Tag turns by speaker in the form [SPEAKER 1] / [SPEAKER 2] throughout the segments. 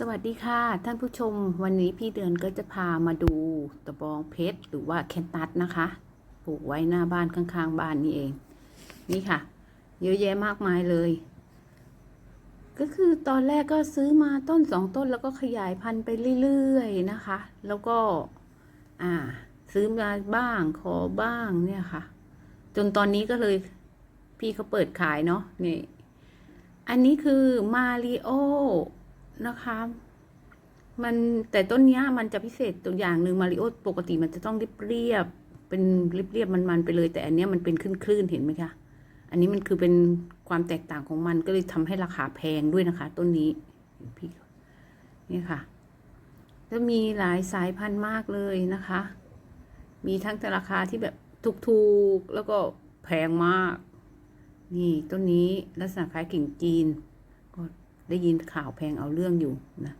[SPEAKER 1] สวัสดีค่ะ ท่านผู้ชมวันนี้พี่เดือนก็จะพามาดูตะบองเพชรหรือว่าแคนตัสนะคะปลูกไว้หน้าบ้านข้างๆบ้านนี่เอง นี่ค่ะ เยอะแยะมากมายเลย ก็คือตอนแรกก็ซื้อมาต้นสองต้นแล้วก็ขยายพันธุ์ไปเรื่อยๆนะคะ แล้วก็อ่า ซื้อมาบ้างขอบ้างเนี่ยค่ะ จนตอนนี้ก็เลย พี่เขาเปิดขายเนาะนี่ อันนี้คือมาริโอ นะคะ มันแต่ต้นนี้มันจะพิเศษตัวอย่างหนึ่งมาริโอปกติมันจะต้องเรียบเรียบเป็นเรียบเรียบๆมันๆไปเลย แต่อันนี้มันเป็นคลื่นๆเห็นไหมคะอันนี้มันคือเป็นความแตกต่างของมันก็เลยทำให้ราคาแพงด้วยนะคะ ต้นนี้พี่นี่ค่ะแล้วมีหลายสายพันธุ์มากเลยนะคะ มีทั้งแต่ราคาที่แบบถูกๆแล้วก็แพงมาก นี่ต้นนี้ลักษณะคล้ายกิ่งจีน ได้ยินข่าวแพงเอาเรื่องอยู่นะ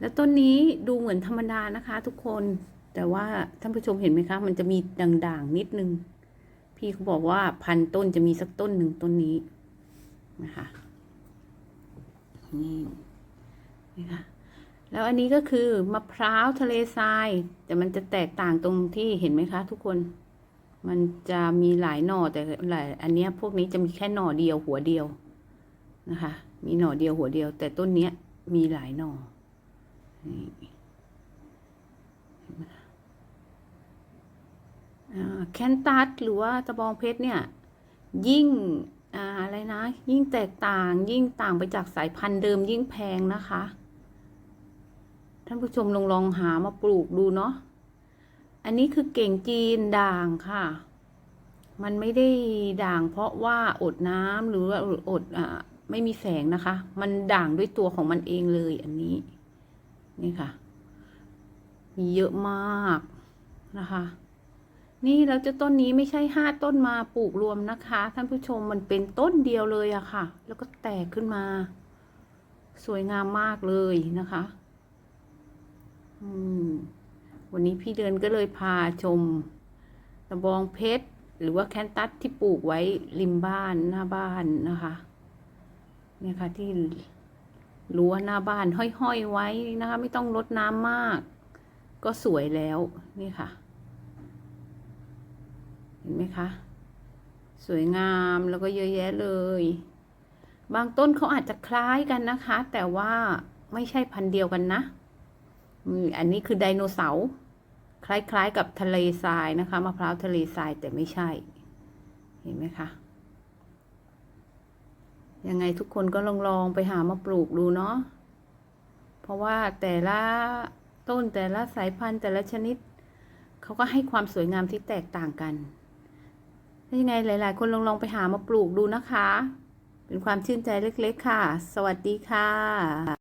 [SPEAKER 1] แล้วต้นนี้ดูเหมือนธรรมดานะคะ ทุกคน แต่ว่าท่านผู้ชมเห็นไหมคะ มันจะมีด่างๆนิดนึง พี่เขาบอกว่าพันต้นจะมีสักต้นหนึ่งต้นนี้นะคะนี่นี่ค่ะแล้วอันนี้ก็คือมะพร้าวทะเลทราย แต่มันจะแตกต่างตรงที่เห็นไหมคะ ทุกคน มันจะมีหลายหน่อแต่หลายอันเนี้ยพวกนี้จะมีแค่หน่อเดียวหัวเดียวนะคะ มีหน่อเดียวหัวเดียว แต่ต้นเนี้ยมีหลายหน่อนแคนตัสหรือว่าตะบองเพชรเนี่ย ยิ่งอะไรนะ ยิ่งแตกต่างยิ่งต่างไปจากสายพันธุ์เดิมยิ่งแพงนะคะ ท่านผู้ชมลองลองหามาปลูกดูเนาะอันนี้คือเก่งจีนด่างค่ะ มันไม่ได้ด่างเพราะว่าอดน้ำหรือว่าอดอ่า ไม่มีแสงนะคะ มันด่างด้วยตัวของมันเองเลยอันนี้ นี่ค่ะ มีเยอะมากนะคะ นี่แล้วเจ้าต้นนี้ไม่ใช่ห้าต้นมาปลูกรวมนะคะ ท่านผู้ชมมันเป็นต้นเดียวเลยอะค่ะ แล้วก็แตกขึ้นมา สวยงามมากเลยนะคะ อืม วันนี้พี่เดือนก็เลยพาชมตะบองเพชรหรือว่าแคนตัสที่ปลูกไว้ริมบ้านหน้าบ้านนะคะ เนี่ยค่ะที่รั้วหน้าบ้านห้อยๆไว้นะคะ ไม่ต้องรดน้ำมาก ก็สวยแล้วนี่ค่ะ เห็นไหมคะสวยงามแล้วก็เยอะแยะเลย บางต้นเขาอาจจะคล้ายกันนะคะ แต่ว่าไม่ใช่พันธุ์เดียวกันนะอันนี้คือไดโนเสาร์คล้ายๆกับทะเลทรายนะคะมะพร้าวทะเลทรายแต่ไม่ใช่ เห็นไหมคะ ยังไงทุกคนก็ลองลองไปหามาปลูกดูเนาะ เพราะว่าแต่ละต้นแต่ละสายพันธุ์แต่ละชนิด เขาก็ให้ความสวยงามที่แตกต่างกันถ้ายังไงหลาย ๆ คนลองลองไปหามาปลูกดูนะคะ เป็นความชื่นใจเล็ก ๆ ค่ะ สวัสดีค่ะ